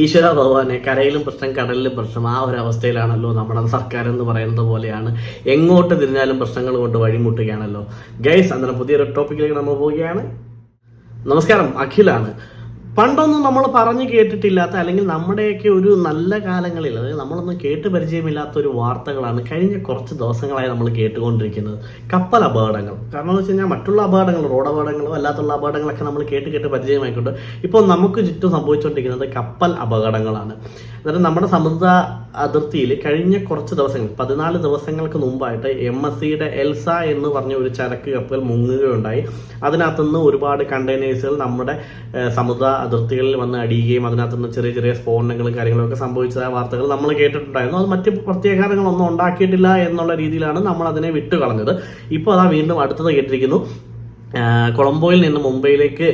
ഈശ്വര ഭഗവാനെ കരയിലും പ്രശ്നം കടലിലും പ്രശ്നം ആ ഒരു അവസ്ഥയിലാണല്ലോ നമ്മുടെ സർക്കാർ എന്ന് പറയുന്നത് പോലെയാണ്. എങ്ങോട്ട് തിരിഞ്ഞാലും പ്രശ്നങ്ങൾ കൊണ്ട് വഴിമുട്ടുകയാണല്ലോ. ഗൈസ് അന്നേരം പുതിയൊരു ടോപ്പിക്കിലേക്ക് നമ്മൾ പോവുകയാണ്. നമസ്കാരം അഖിലാണ്. പണ്ടൊന്നും നമ്മൾ പറഞ്ഞു കേട്ടിട്ടില്ലാത്ത അല്ലെങ്കിൽ നമ്മുടെയൊക്കെ ഒരു നല്ല കാലങ്ങളിൽ അതായത് നമ്മളൊന്നും കേട്ട് പരിചയമില്ലാത്ത ഒരു വാർത്തകളാണ് കഴിഞ്ഞ കുറച്ച് ദിവസങ്ങളായി നമ്മൾ കേട്ടുകൊണ്ടിരിക്കുന്നത്. കപ്പൽ അപകടങ്ങൾ. കാരണം എന്ന് വെച്ച് കഴിഞ്ഞാൽ മറ്റുള്ള അപകടങ്ങൾ റോഡ് അപകടങ്ങളോ അല്ലാത്തുള്ള അപകടങ്ങളൊക്കെ നമ്മൾ കേട്ട് കേട്ട് പരിചയമായിക്കൊണ്ട് ഇപ്പോൾ നമുക്ക് ചുറ്റും സംഭവിച്ചുകൊണ്ടിരിക്കുന്നത് കപ്പൽ അപകടങ്ങളാണ്. അതായത് നമ്മുടെ സമുദ്ര അതിർത്തിയിൽ കഴിഞ്ഞ കുറച്ച് ദിവസങ്ങൾ പതിനാല് ദിവസങ്ങൾക്ക് മുമ്പായിട്ട് എം എസ് സിയുടെ എൽസ എന്ന് പറഞ്ഞ ഒരു ചരക്ക് കപ്പൽ മുങ്ങുകയുണ്ടായി. അതിനകത്തുനിന്ന് ഒരുപാട് കണ്ടെയ്നേഴ്സുകൾ നമ്മുടെ സമുദ്ര അതിർത്തികളിൽ വന്ന് അടിയുകയും അതിനകത്തുനിന്ന് ചെറിയ ചെറിയ സ്ഫോടനങ്ങളും കാര്യങ്ങളൊക്കെ സംഭവിച്ചതായ വാർത്തകൾ നമ്മൾ കേട്ടിട്ടുണ്ടായിരുന്നു. അത് മറ്റ് പ്രത്യാഘാതങ്ങളൊന്നും ഉണ്ടാക്കിയിട്ടില്ല എന്നുള്ള രീതിയിലാണ് നമ്മൾ അതിനെ വിട്ടുകളഞ്ഞത്. ഇപ്പോൾ അതാ വീണ്ടും അടുത്തത് കേട്ടിരിക്കുന്നു. കൊളംബോയിൽ നിന്ന് മുംബൈയിലേക്ക്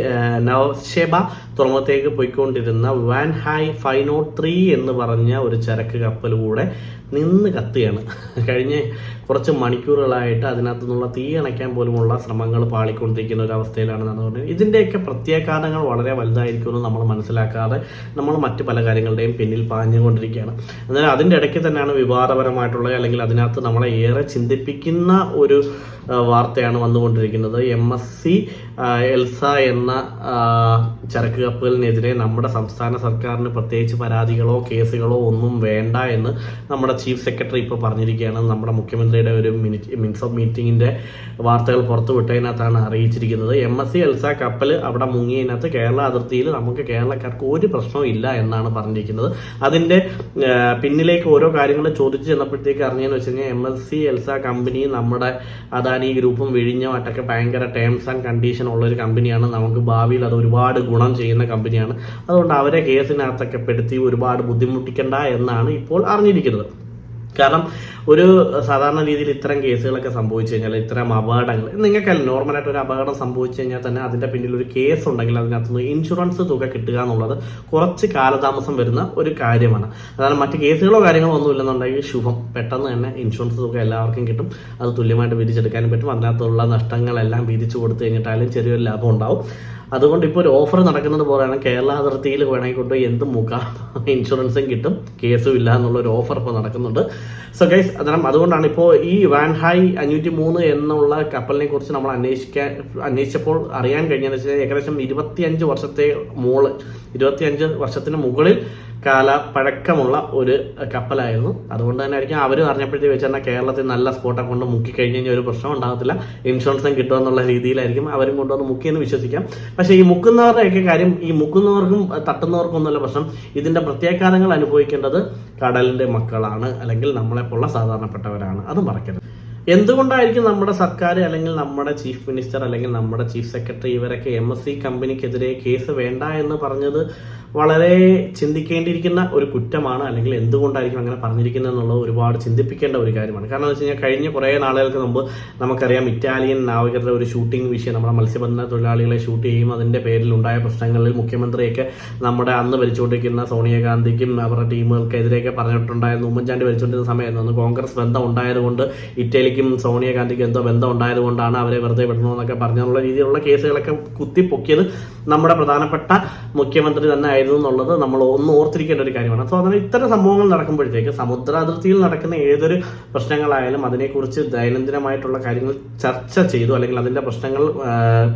നവശേബ തുറമുഖത്തേക്ക് പോയിക്കൊണ്ടിരുന്ന Wan Hai five nought three എന്ന് പറഞ്ഞ ഒരു ചരക്ക് കപ്പൽ കൂടെ നിന്ന് കത്തുകയാണ്. കഴിഞ്ഞ കുറച്ച് മണിക്കൂറുകളായിട്ട് അതിനകത്തു നിന്നുള്ള തീ അണയ്ക്കാൻ പോലുമുള്ള ശ്രമങ്ങൾ പാളിക്കൊണ്ടിരിക്കുന്ന ഒരു അവസ്ഥയിലാണ് നടന്നുകൊണ്ടിരിക്കുന്നത് ഇതിന്റെയൊക്കെ പ്രത്യാഘാതങ്ങൾ വളരെ വലുതായിരിക്കുമെന്ന് നമ്മൾ മനസ്സിലാക്കാതെ നമ്മൾ മറ്റ് പല കാര്യങ്ങളുടെയും പിന്നിൽ പാഞ്ഞുകൊണ്ടിരിക്കുകയാണ്. എന്നാൽ അതിന്റെ ഇടയ്ക്ക് തന്നെയാണ് വിവാദപരമായിട്ടുള്ള അല്ലെങ്കിൽ അതിനകത്ത് നമ്മളെ ഏറെ ചിന്തിപ്പിക്കുന്ന ഒരു വാർത്തയാണ് വന്നുകൊണ്ടിരിക്കുന്നത്. എം എസ് സി എൽസ എന്ന ചരക്ക് കപ്പലിനെതിരെ നമ്മുടെ സംസ്ഥാന സർക്കാരിന് പ്രത്യേകിച്ച് പരാതികളോ കേസുകളോ ഒന്നും വേണ്ട എന്ന് നമ്മുടെ ചീഫ് സെക്രട്ടറി ഇപ്പോൾ പറഞ്ഞിരിക്കുകയാണ്. നമ്മുടെ മുഖ്യമന്ത്രിയുടെ ഒരു മിനിറ്റ് ഓഫ് മീറ്റിംഗിന്റെ വാർത്തകൾ പുറത്തു വിട്ടതിനകത്താണ് അറിയിച്ചിരിക്കുന്നത്. എം എസ് സി എൽസ കപ്പൽ അവിടെ മുങ്ങിയതിനകത്ത് കേരള അതിർത്തിയിൽ നമുക്ക് കേരളക്കാർക്ക് ഒരു പ്രശ്നവും ഇല്ല എന്നാണ് പറഞ്ഞിരിക്കുന്നത്. അതിന്റെ പിന്നിലേക്ക് ഓരോ കാര്യങ്ങൾ ചോദിച്ചു ചെന്നപ്പോഴത്തേക്ക് അറിഞ്ഞതെന്ന് വെച്ച് കഴിഞ്ഞാൽ M S C Elsa company നമ്മുടെ അദാനി ഗ്രൂപ്പും വിഴിഞ്ഞമായിട്ടൊക്കെ ഭയങ്കര ടേംസ് ആൻഡ് കണ്ടീഷൻ ഉള്ള ഒരു കമ്പനിയാണ്. നമുക്ക് ഭാവിയിൽ അത് ഒരുപാട് ഗുണം ചെയ്യുന്ന കമ്പനിയാണ്. അതുകൊണ്ട് അവരെ കേസിനകത്തൊക്കെ പെടുത്തി ഒരുപാട് ബുദ്ധിമുട്ടിക്കണ്ട എന്നാണ് ഇപ്പോൾ അറിഞ്ഞിരിക്കുന്നത്. കാരണം ഒരു സാധാരണ രീതിയിൽ ഇത്തരം കേസുകളൊക്കെ സംഭവിച്ചു കഴിഞ്ഞാൽ ഇത്തരം അപകടങ്ങൾ നിങ്ങൾക്കല്ല നോർമലായിട്ട് ഒരു അപകടം സംഭവിച്ചു കഴിഞ്ഞാൽ തന്നെ അതിന്റെ പിന്നിൽ ഒരു കേസ് ഉണ്ടെങ്കിൽ അതിനകത്തുനിന്ന് ഇൻഷുറൻസ് തുക കിട്ടുക എന്നുള്ളത് കുറച്ച് കാലതാമസം വരുന്ന ഒരു കാര്യമാണ്. അതാണ് മറ്റ് കേസുകളോ കാര്യങ്ങളോ ഒന്നും ഇല്ലെന്നുണ്ടെങ്കിൽ ശുഭം. പെട്ടെന്ന് തന്നെ ഇൻഷുറൻസ് തുക എല്ലാവർക്കും കിട്ടും. അത് തുല്യമായിട്ട് വിധിച്ചെടുക്കാനും പറ്റും. അതിനകത്തുള്ള നഷ്ടങ്ങളെല്ലാം വിധിച്ചു കൊടുത്തു കഴിഞ്ഞിട്ടായാലും ചെറിയൊരു ലാഭം ഉണ്ടാവും. അതുകൊണ്ട് ഇപ്പോൾ ഒരു ഓഫർ നടക്കുന്നത് പോലെയാണ്. കേരള അതിർത്തിയിൽ വേണമെങ്കിൽ കൊണ്ടുപോയി എന്ത് മുഖ ഇൻഷുറൻസും കിട്ടും. കേസും ഇല്ല എന്നുള്ള ഒരു ഓഫർ ഇപ്പോൾ നടക്കുന്നുണ്ട്. സോ ഗൈസ് അതാണ് അതുകൊണ്ടാണ് ഇപ്പോൾ ഈ വാൻഹായ് അഞ്ഞൂറ്റി മൂന്ന് എന്നുള്ള കപ്പലിനെ കുറിച്ച് നമ്മൾ അന്വേഷിക്കാൻ അന്വേഷിച്ചപ്പോൾ അറിയാൻ വെച്ചാൽ ഏകദേശം ഇരുപത്തിയഞ്ച് വർഷത്തെ മോൾ ഇരുപത്തിയഞ്ച് വർഷത്തിന് മുകളിൽ കാല പഴക്കമുള്ള ഒരു കപ്പലായിരുന്നു. അതുകൊണ്ട് തന്നെ ആയിരിക്കും അവരും അറിഞ്ഞപ്പോഴത്തേക്ക് വെച്ച് തന്നെ കേരളത്തിൽ നല്ല സ്പോട്ടൊക്കെ കൊണ്ട് മുക്കി കഴിഞ്ഞ് കഴിഞ്ഞാൽ ഒരു പ്രശ്നം ഉണ്ടാകത്തില്ല. ഇൻഷുറൻസും കിട്ടുമെന്നുള്ള രീതിയിലായിരിക്കും അവരും കൊണ്ടുവന്ന് മുക്കിയെന്ന് വിശ്വസിക്കാം. പക്ഷേ ഈ മുക്കുന്നവരുടെയൊക്കെ കാര്യം ഈ മുക്കുന്നവർക്കും തട്ടുന്നവർക്കും തട്ടുന്നവർക്കൊന്നുമല്ല പ്രശ്നം. ഇതിന്റെ പ്രത്യാഘാതങ്ങൾ അനുഭവിക്കേണ്ടത് കടലിന്റെ മക്കളാണ് അല്ലെങ്കിൽ നമ്മളെപ്പോലുള്ള സാധാരണപ്പെട്ടവരാണ്. അത് മറക്കരുത്. എന്തുകൊണ്ടായിരിക്കും നമ്മുടെ സർക്കാർ അല്ലെങ്കിൽ നമ്മുടെ ചീഫ് മിനിസ്റ്റർ അല്ലെങ്കിൽ നമ്മുടെ ചീഫ് സെക്രട്ടറി ഇവരൊക്കെ എം എസ് സി കമ്പനിക്കെതിരെ കേസ് വേണ്ട എന്ന് പറഞ്ഞത്? വളരെ ചിന്തിക്കേണ്ടിയിരിക്കുന്ന ഒരു കുറ്റമാണ് അല്ലെങ്കിൽ എന്തുകൊണ്ടായിരിക്കും അങ്ങനെ പറഞ്ഞിരിക്കുന്നത് എന്നുള്ളത് ഒരുപാട് ചിന്തിപ്പിക്കേണ്ട ഒരു കാര്യമാണ്. കാരണം എന്ന് വെച്ച് കഴിഞ്ഞാൽ കഴിഞ്ഞ കുറേ നാളുകൾക്ക് മുമ്പ് നമുക്കറിയാം ഇറ്റാലിയൻ നാവികരുടെ ഒരു ഷൂട്ടിംഗ് വിഷയം നമ്മുടെ മത്സ്യബന്ധന തൊഴിലാളികളെ ഷൂട്ട് ചെയ്യും അതിന്റെ പേരിൽ ഉണ്ടായ പ്രശ്നങ്ങളിൽ മുഖ്യമന്ത്രിയൊക്കെ നമ്മുടെ അന്ന് ഭരിച്ചുകൊണ്ടിരിക്കുന്ന സോണിയാഗാന്ധിക്കും അവരുടെ ടീമുകൾക്കെതിരെയൊക്കെ പറഞ്ഞിട്ടുണ്ടായിരുന്നു ഉമ്മൻചാണ്ടി ഭരിച്ചുകൊണ്ടിരുന്ന സമയത്ത് അന്ന് കോൺഗ്രസ് ബന്ധം ഉണ്ടായതുകൊണ്ട് ഇറ്റലിക്കും സോണിയാഗാന്ധിക്കും എന്തോ ബന്ധം ഉണ്ടായതുകൊണ്ടാണ് അവരെ വെറുതെ വിടണമെന്നൊക്കെ പറഞ്ഞുള്ള രീതിയിലുള്ള കേസുകളൊക്കെ കുത്തിപ്പൊക്കിയത് നമ്മുടെ പ്രധാനപ്പെട്ട മുഖ്യമന്ത്രി തന്നെ ആയിരുന്നു. എന്നുള്ളത് നമ്മൾ ഒന്ന് ഓർത്തിരിക്കേണ്ട ഒരു കാര്യമാണ്. സോ അതിന് ഇത്തരം സംഭവങ്ങൾ നടക്കുമ്പോഴത്തേക്ക് സമുദ്ര അതിർത്തിയിൽ നടക്കുന്ന ഏതൊരു പ്രശ്നങ്ങളായാലും അതിനെക്കുറിച്ച് ദൈനംദിനമായിട്ടുള്ള കാര്യങ്ങൾ ചർച്ച ചെയ്തു അല്ലെങ്കിൽ അതിന്റെ പ്രശ്നങ്ങൾ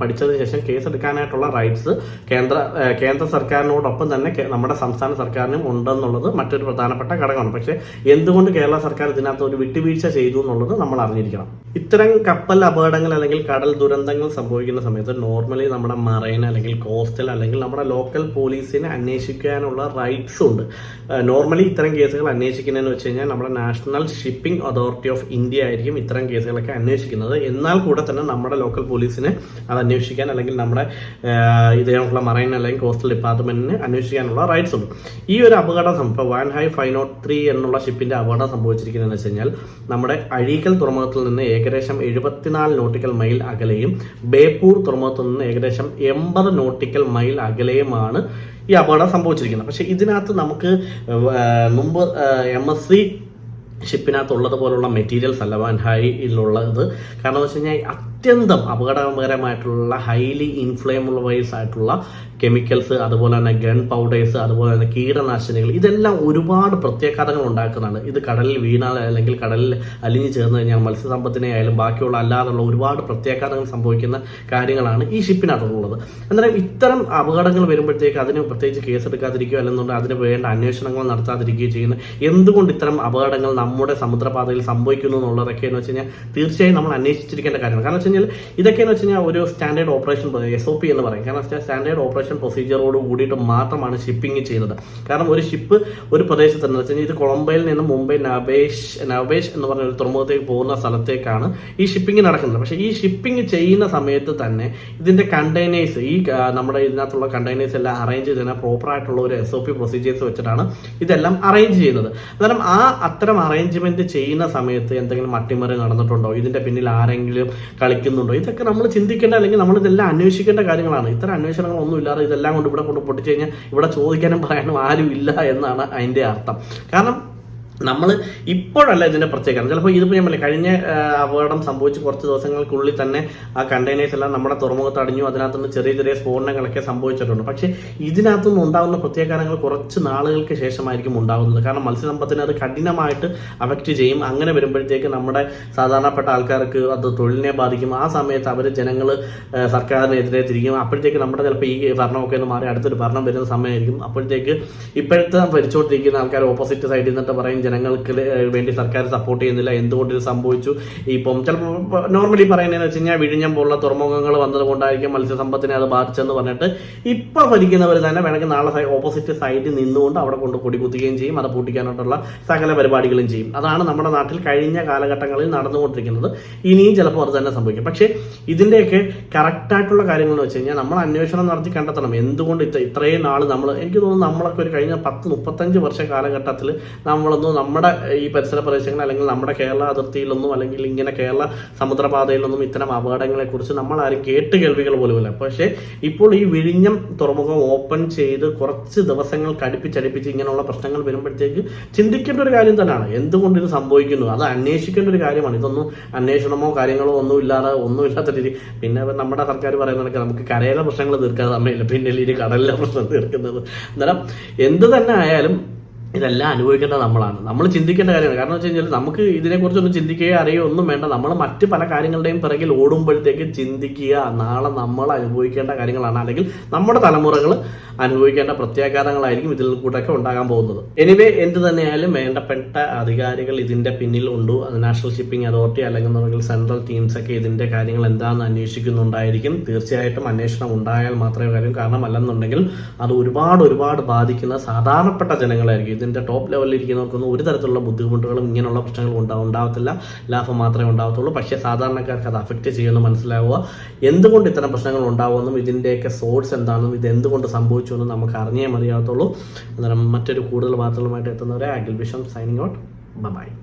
പഠിച്ചതിന് ശേഷം കേസെടുക്കാനായിട്ടുള്ള റൈറ്റ്സ് കേന്ദ്ര കേന്ദ്ര സർക്കാരിനോടൊപ്പം തന്നെ നമ്മുടെ സംസ്ഥാന സർക്കാരിനും ഉണ്ടെന്നുള്ളത് മറ്റൊരു പ്രധാനപ്പെട്ട ഘടകമാണ്. പക്ഷേ എന്തുകൊണ്ട് കേരള സർക്കാർ ഇതിനകത്ത് ഒരു വിട്ടുവീഴ്ച ചെയ്തു എന്നുള്ളത് നമ്മൾ അറിഞ്ഞിരിക്കണം. ഇത്തരം കപ്പൽ അപകടങ്ങൾ അല്ലെങ്കിൽ കടൽ ദുരന്തങ്ങൾ സംഭവിക്കുന്ന സമയത്ത് നോർമലി നമ്മുടെ മറൈൻ അല്ലെങ്കിൽ കോസ്റ്റൽ അല്ലെങ്കിൽ നമ്മുടെ ലോക്കൽ പോലീസിനെ അന്വേഷിക്കാനുള്ള റൈറ്റ്സ് ഉണ്ട്. നോർമലി ഇത്തരം കേസുകൾ അന്വേഷിക്കുന്നതെന്ന് വെച്ച് കഴിഞ്ഞാൽ നമ്മുടെ national shipping authority of India ആയിരിക്കും ഇത്തരം കേസുകളൊക്കെ അന്വേഷിക്കുന്നത്. എന്നാൽ കൂടെ തന്നെ നമ്മുടെ ലോക്കൽ പോലീസിന് അത് അന്വേഷിക്കാൻ അല്ലെങ്കിൽ നമ്മുടെ ഇതേക്കുള്ള മറൈൻ അല്ലെങ്കിൽ കോസ്റ്റൽ ഡിപ്പാർട്ട്മെന്റിന് അന്വേഷിക്കാനുള്ള റൈറ്റ്സ് ഉണ്ട്. ഈ ഒരു അപകടം സംഭവം one Hai five nought three എന്നുള്ള ഷിപ്പിന്റെ അപകടം സംഭവിച്ചിരിക്കുന്നതെന്ന് വെച്ച് കഴിഞ്ഞാൽ നമ്മുടെ അഴീക്കൽ തുറമുഖത്തിൽ നിന്ന് ഏകദേശം എഴുപത്തിനാല് നോട്ടിക്കൽ മൈൽ അകലെയും ബേപ്പൂർ തുറമുഖത്തിൽ നിന്ന് ഏകദേശം എൺപത് നോട്ടിക്കൽ മൈൽ അകലെയുമാണ് ഈ അപകടം സംഭവിച്ചിരിക്കുന്നത്. പക്ഷെ ഇതിനകത്ത് നമുക്ക് മുമ്പ് എം എസ് സി ഷിപ്പിനകത്തുള്ളത് പോലുള്ള മെറ്റീരിയൽസ് അല്ല വൻഹായിലുള്ളത്. കാരണം എന്ന് വെച്ച് കഴിഞ്ഞാൽ അത്യന്തം അപകടകരമായിട്ടുള്ള ഹൈലി ഇൻഫ്ലേമബിൾസ് ആയിട്ടുള്ള കെമിക്കൽസ് അതുപോലെ തന്നെ ഗൺ പൗഡേഴ്സ് അതുപോലെ തന്നെ കീടനാശിനികൾ ഇതെല്ലാം ഒരുപാട് പ്രത്യാഘാതങ്ങൾ ഉണ്ടാക്കുന്നതാണ്. ഇത് കടലിൽ വീണാൽ അല്ലെങ്കിൽ കടലിൽ അലിഞ്ഞു ചേർന്ന് കഴിഞ്ഞാൽ മത്സ്യസമ്പത്തിനെ ആയാലും ബാക്കിയുള്ള അല്ലാതുള്ള ഒരുപാട് പ്രത്യാഘാതങ്ങൾ സംഭവിക്കുന്ന കാര്യങ്ങളാണ് ഈ ഷിപ്പിനകത്തുള്ളത് അന്നേരം ഇത്തരം അപകടങ്ങൾ വരുമ്പോഴത്തേക്ക് അതിന് പ്രത്യേകിച്ച് കേസെടുക്കാതിരിക്കുകയോ അല്ലെന്നുണ്ടെങ്കിൽ അതിന് വേണ്ട അന്വേഷണങ്ങൾ നടത്താതിരിക്കുകയോ ചെയ്യുന്ന എന്തുകൊണ്ട് ഇത്തരം അപകടങ്ങൾ നമ്മുടെ സമുദ്രപാതയിൽ സംഭവിക്കുന്നു എന്നുള്ളതൊക്കെ എന്ന് വെച്ച് കഴിഞ്ഞാൽ തീർച്ചയായും നമ്മൾ അന്വേഷിച്ചിരിക്കേണ്ട കാര്യമാണ്. കാരണം കഴിഞ്ഞാൽ ഇതൊക്കെ എന്ന് വെച്ച് കഴിഞ്ഞാൽ ഒരു standard operation S O P എന്ന് പറയും. കാരണം വെച്ചാൽ സ്റ്റാൻഡേർഡ് ഓപ്പറേഷൻ പ്രൊസീജിയറോട് കൂടിയിട്ട് മാത്രമാണ് ഷിപ്പിംഗ് ചെയ്യുന്നത് കാരണം ഒരു ഷിപ്പ് ഒരു പ്രദേശത്ത് എന്ന് വെച്ച് കഴിഞ്ഞാൽ ഇത് കൊളംബയിൽ നിന്ന് മുംബൈ നവേഷ് നവേഷ് എന്ന് പറഞ്ഞ ഒരു തുറമുഖത്തേക്ക് പോകുന്ന സ്ഥലത്തേക്കാണ് ഈ ഷിപ്പിംഗ് നടക്കുന്നത്. പക്ഷേ ഈ ഷിപ്പിംഗ് ചെയ്യുന്ന സമയത്ത് തന്നെ ഇതിന്റെ കണ്ടെയ്നേഴ്സ് ഈ നമ്മുടെ ഇതിനകത്തുള്ള കണ്ടെയ്നേഴ്സ് എല്ലാം അറേഞ്ച് ചെയ്യുന്ന പ്രോപ്പർ ആയിട്ടുള്ള ഒരു എസ് ഒ പി പ്രൊസീജിയേഴ്സ് വെച്ചിട്ടാണ് ഇതെല്ലാം അറേഞ്ച് ചെയ്യുന്നത്. അന്നേരം ആ അത്തരം അറേഞ്ച്മെന്റ് ചെയ്യുന്ന സമയത്ത് എന്തെങ്കിലും അട്ടിമറി നടന്നിട്ടുണ്ടോ? ഇതിന്റെ പിന്നിൽ ആരെങ്കിലും കളിക്കുന്നുണ്ടോ? ഇതൊക്കെ നമ്മൾ ചിന്തിക്കേണ്ട അല്ലെങ്കിൽ നമ്മൾ ഇതെല്ലാം അന്വേഷിക്കേണ്ട കാര്യങ്ങളാണ്. ഇത്തരം അന്വേഷണങ്ങളൊന്നും ഇല്ലാതെ ഇതെല്ലാം കൊണ്ട് ഇവിടെ കൊണ്ട് പൊട്ടിച്ചു കഴിഞ്ഞാൽ ഇവിടെ ചോദിക്കാനും പറയാനും ആരും ഇല്ല എന്നാണ് അതിന്റെ അർത്ഥം. കാരണം നമ്മൾ ഇപ്പോഴല്ല ഇതിന്റെ പ്രത്യേകത. ചിലപ്പോൾ ഇതിപ്പോൾ ഞാൻ പറഞ്ഞില്ലേ, കഴിഞ്ഞ അപകടം സംഭവിച്ച് കുറച്ച് ദിവസങ്ങൾക്കുള്ളിൽ തന്നെ ആ കണ്ടെയ്നേഴ്സ് എല്ലാം നമ്മുടെ തുറമുഖത്ത് അടിഞ്ഞു അതിനകത്തുനിന്ന് ചെറിയ ചെറിയ സ്ഫോടനങ്ങളൊക്കെ സംഭവിച്ചിട്ടുണ്ട്. പക്ഷേ ഇതിനകത്തുനിന്ന് ഉണ്ടാകുന്ന പ്രത്യാഘാതങ്ങൾ കുറച്ച് നാളുകൾക്ക് ശേഷമായിരിക്കും ഉണ്ടാകുന്നത്. കാരണം മത്സ്യസമ്പത്തിനെ അത് കഠിനമായിട്ട് അഫക്റ്റ് ചെയ്യും. അങ്ങനെ വരുമ്പോഴത്തേക്ക് നമ്മുടെ സാധാരണപ്പെട്ട ആൾക്കാർക്ക് അത് തൊഴിലിനെ ബാധിക്കും. ആ സമയത്ത് അവർ ജനങ്ങൾ സർക്കാരിനെതിരെ തിരിക്കും അപ്പോഴത്തേക്ക് നമ്മുടെ ചിലപ്പോൾ ഈ ഭരണമൊക്കെ ഒന്ന് മാറി അടുത്തൊരു ഭരണം വരുന്ന സമയമായിരിക്കും. അപ്പോഴത്തേക്ക് ഇപ്പോഴത്തെ ഭരിച്ചുകൊണ്ടിരിക്കുന്ന ആൾക്കാർ ഓപ്പോസിറ്റ് സൈഡിൽ നിന്നിട്ട് പറയും ജനങ്ങൾക്ക് വേണ്ടി സർക്കാർ സപ്പോർട്ട് ചെയ്യുന്നില്ല. എന്തുകൊണ്ട് ഇത് സംഭവിച്ചു? ഇപ്പം ചിലപ്പോൾ നോർമലി പറയുന്നതെന്ന് വെച്ച് കഴിഞ്ഞാൽ വിഴിഞ്ഞം പോലുള്ള തുറമുഖങ്ങൾ വന്നതുകൊണ്ടായിരിക്കും മത്സ്യസമ്പത്തിനെ അത് ബാധിച്ചെന്ന് പറഞ്ഞിട്ട് ഇപ്പം ഭരിക്കുന്നവർ തന്നെ വേണമെങ്കിൽ നാളെ ഓപ്പോസിറ്റ് സൈഡിൽ നിന്നുകൊണ്ട് അവിടെ കൊണ്ട് കൊടികുത്തുകയും ചെയ്യും. അത് പൂട്ടിക്കാനായിട്ടുള്ള സകല പരിപാടികളും ചെയ്യും. അതാണ് നമ്മുടെ നാട്ടിൽ കഴിഞ്ഞ കാലഘട്ടങ്ങളിൽ നടന്നുകൊണ്ടിരിക്കുന്നത്. ഇനിയും ചിലപ്പോൾ അത് തന്നെ സംഭവിക്കും. പക്ഷേ ഇതിന്റെയൊക്കെ കറക്റ്റായിട്ടുള്ള കാര്യങ്ങൾ എന്ന് വെച്ച് കഴിഞ്ഞാൽ നമ്മൾ അന്വേഷണം നടത്തി കണ്ടെത്തണം. എന്തുകൊണ്ട് ഇത്ര ഇത്രയും നാൾ നമ്മൾ എനിക്ക് തോന്നുന്നു നമ്മളൊക്കെ ഒരു കഴിഞ്ഞ പത്ത് മുപ്പത്തഞ്ച് വർഷ കാലഘട്ടത്തിൽ നമ്മളൊന്നും നമ്മുടെ ഈ പരിസര പ്രദേശങ്ങൾ അല്ലെങ്കിൽ നമ്മുടെ കേരള അതിർത്തിയിലൊന്നും അല്ലെങ്കിൽ ഇങ്ങനെ കേരള സമുദ്രപാതയിലൊന്നും ഇത്തരം അപകടങ്ങളെ കുറിച്ച് നമ്മൾ ആരും കേട്ട് കേൾവികൾ പോലുമില്ല. പക്ഷേ ഇപ്പോൾ ഈ വിഴിഞ്ഞം തുറമുഖം ഓപ്പൺ ചെയ്ത് കുറച്ച് ദിവസങ്ങൾ കടുപ്പിച്ചടുപ്പിച്ച് ഇങ്ങനെയുള്ള പ്രശ്നങ്ങൾ വരുമ്പോഴത്തേക്ക് ചിന്തിക്കേണ്ട ഒരു കാര്യം തന്നെയാണ്. എന്തുകൊണ്ട് ഇത് സംഭവിക്കുന്നു? അത് അന്വേഷിക്കേണ്ട ഒരു കാര്യമാണ്. ഇതൊന്നും അന്വേഷണമോ കാര്യങ്ങളോ ഒന്നും ഇല്ലാതെ ഒന്നും ഇല്ലാത്ത രീതി. പിന്നെ നമ്മുടെ സർക്കാർ പറയുന്നതൊക്കെ നമുക്ക് കരയിലെ പ്രശ്നങ്ങൾ തീർക്കാൻ സമയമില്ല. പിന്നെ ഈ കടലിലെ പ്രശ്നം തീർക്കുന്നത്. അന്നേരം എന്ത് തന്നെ ആയാലും ഇതെല്ലാം അനുഭവിക്കേണ്ട നമ്മളാണ്. നമ്മൾ ചിന്തിക്കേണ്ട കാര്യമാണ്. കാരണം വെച്ച് കഴിഞ്ഞാൽ നമുക്ക് ഇതിനെക്കുറിച്ചൊന്നും ചിന്തിക്കുകയോ അറിയോ ഒന്നും വേണ്ട. നമ്മൾ മറ്റ് പല കാര്യങ്ങളുടെയും പിറകിൽ ഓടുമ്പോഴത്തേക്ക് ചിന്തിക്കുക നാളെ നമ്മൾ അനുഭവിക്കേണ്ട കാര്യങ്ങളാണ്. അല്ലെങ്കിൽ നമ്മുടെ തലമുറകൾ അനുഭവിക്കേണ്ട പ്രത്യാഘാതങ്ങളായിരിക്കും ഇതിൽ കൂട്ടൊക്കെ ഉണ്ടാകാൻ പോകുന്നത്. എനിവേ എന്ത് തന്നെയായാലും വേണ്ടപ്പെട്ട അധികാരികൾ ഇതിന്റെ പിന്നിൽ ഉണ്ട്. നാഷണൽ ഷിപ്പിംഗ് അതോറിറ്റി അല്ലെങ്കിൽ സെൻട്രൽ ടീംസ് ഒക്കെ ഇതിന്റെ കാര്യങ്ങൾ എന്താണെന്ന് അന്വേഷിക്കുന്നുണ്ടായിരിക്കും. തീർച്ചയായിട്ടും അന്വേഷണം ഉണ്ടായാൽ മാത്രമേ കാര്യം കാരണം അല്ലെന്നുണ്ടെങ്കിൽ അത് ഒരുപാട് ഒരുപാട് ബാധിക്കുന്ന സാധാരണപ്പെട്ട ജനങ്ങളായിരിക്കും. ഇതിന്റെ ടോപ്പ് ലെവലിൽ ഇരിക്കുന്നവർക്കൊന്നും ഒരു തരത്തിലുള്ള ബുദ്ധിമുട്ടുകളും ഇങ്ങനെയുള്ള പ്രശ്നങ്ങളും ഉണ്ടാവും ഉണ്ടാവത്തില്ല. ലാഭം മാത്രമേ ഉണ്ടാവത്തുള്ളൂ. പക്ഷേ സാധാരണക്കാർക്ക് അത് അഫക്റ്റ് ചെയ്യുമെന്ന് മനസ്സിലാവുക. എന്തുകൊണ്ട് ഇത്തരം പ്രശ്നങ്ങൾ ഉണ്ടാവുമെന്നും ഇതിന്റെയൊക്കെ സോഴ്സ് എന്താണെന്നും ഇത് എന്തുകൊണ്ട് സംഭവിച്ചു എന്നും നമുക്ക് അറിഞ്ഞേ മതിയാകത്തുള്ളൂ. അന്നേരം മറ്റൊരു കൂടുതൽ വാർത്തകളുമായിട്ട് എത്തുന്നവരെ അഖിൽ വിഷം സൈനിങ് ഔട്ട് ബൈ